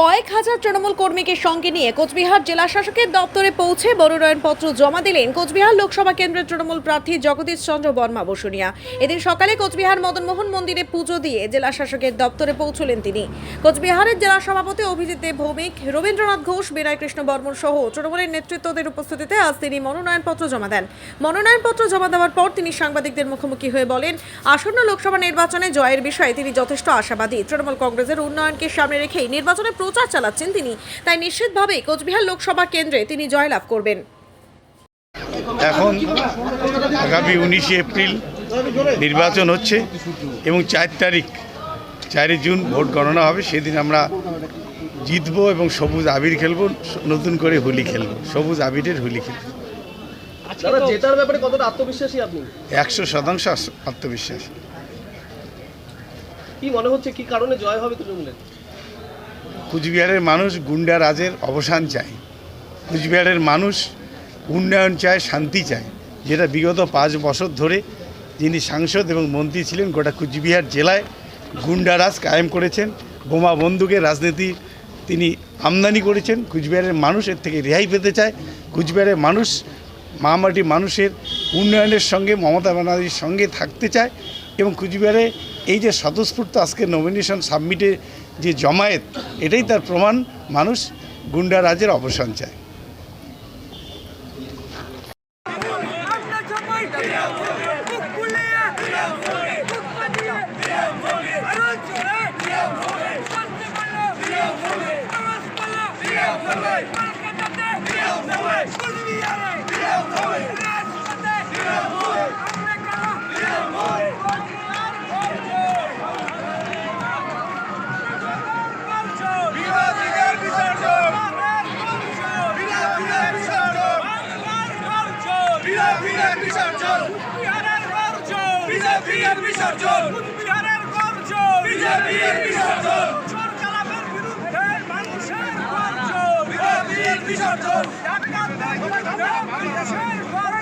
কয়েক হাজার তৃণমূল কর্মীকে সঙ্গে নিয়ে কোচবিহার জেলা শাসকের দপ্তরে পৌঁছে মনোনয়নপত্র জমা দিলেন কোচবিহার লোকসভা কেন্দ্রের তৃণমূল প্রার্থী জগদীশ চন্দ্র বর্মা বসুনিয়া। এদিন সকালে কোচবিহার মদনমোহন মন্দিরে পুজো দিয়ে জেলা শাসকের দপ্তরে পৌঁছলেন তিনি। কোচবিহারের জেলা সভাপতি অভিজিৎ দেব ভৌমিক, রবীন্দ্রনাথ ঘোষ, বিনয় কৃষ্ণ বর্মন সহ তৃণমূলের নেতৃত্বদের উপস্থিতিতে আজ তিনি মনোনয়নপত্র জমা দেন। মনোনয়নপত্র জমা দেওয়ার পর তিনি সাংবাদিকদের মুখোমুখি হয়ে বলেন, আসন্ন লোকসভা নির্বাচনে জয়ের বিষয়ে তিনি যথেষ্ট আশাবাদী। তৃণমূল কংগ্রেসের উন্নয়নকে সামনে রেখেই নির্বাচনে প্রচার চালাচ্ছেন তিনি। তাই নিশ্চিতভাবেই কোচবিহার লোকসভা কেন্দ্রে তিনি জয়লাভ করবেন। এখন আগামী উনিশে এপ্রিল নির্বাচন হচ্ছে এবং চার তারিখ চারই জুন ভোট গণনা হবে। সেদিন আমরা জিতবো এবং সবুজ আবির খেলব নতুন করে হোলি খেলব সবুজ আবিরের হোলি খেলব। জেতার ব্যাপারে কতটা আত্মবিশ্বাসী আপনি? একশো শতাংশ আত্মবিশ্বাস। কি মনে হচ্ছে কি কারণে জয় হবে তৃণমূলের? কুচবিহারের মানুষ গুন্ডা রাজের অবসান চায়। কুচবিহারের মানুষ উন্নয়ন চায়, শান্তি চায়। যেটা বিগত পাঁচ বছর ধরে যিনি সাংসদ এবং মন্ত্রী ছিলেন, গোটা কুচবিহার জেলায় গুন্ডারাজ কায়েম করেছেন। বোমা বন্দুকের রাজনীতি তিনি আমদানি করেছেন। কুচবিহারের মানুষ এর থেকে রেহাই পেতে চায়। কুচবিহারের মানুষ মামাটি মানুষের উন্নয়নের সঙ্গে, মমতা ব্যানার্জির সঙ্গে থাকতে চায় এবং কুচবিহারে এই যে স্বতঃস্ফূর্ত আজকে নমিনেশন সাবমিটে যে জমায়েত, এটাই তার প্রমাণ মানুষ গুন্ডা রাজের অবসান চায় সবাই মুখ খুলিয়ে মুখ বাঁধিয়ে আরও জোরে শান্তি বলো আওয়াজ বলো কলকাতাতে কুচবিহারে রাজপথে আমরা কারা বিরোধীদের বিসর্জন বিরোধীদের বিসর্জন বিজেপির বিসর্জন বিহারের গর্জন বিজেপির বিসর্জন। বিহারের গর্জন। বিজেপির বিসর্জন। সরকারের বিরুদ্ধে মানুষের গর্জন। বিজেপির বিসর্জন। মানুষের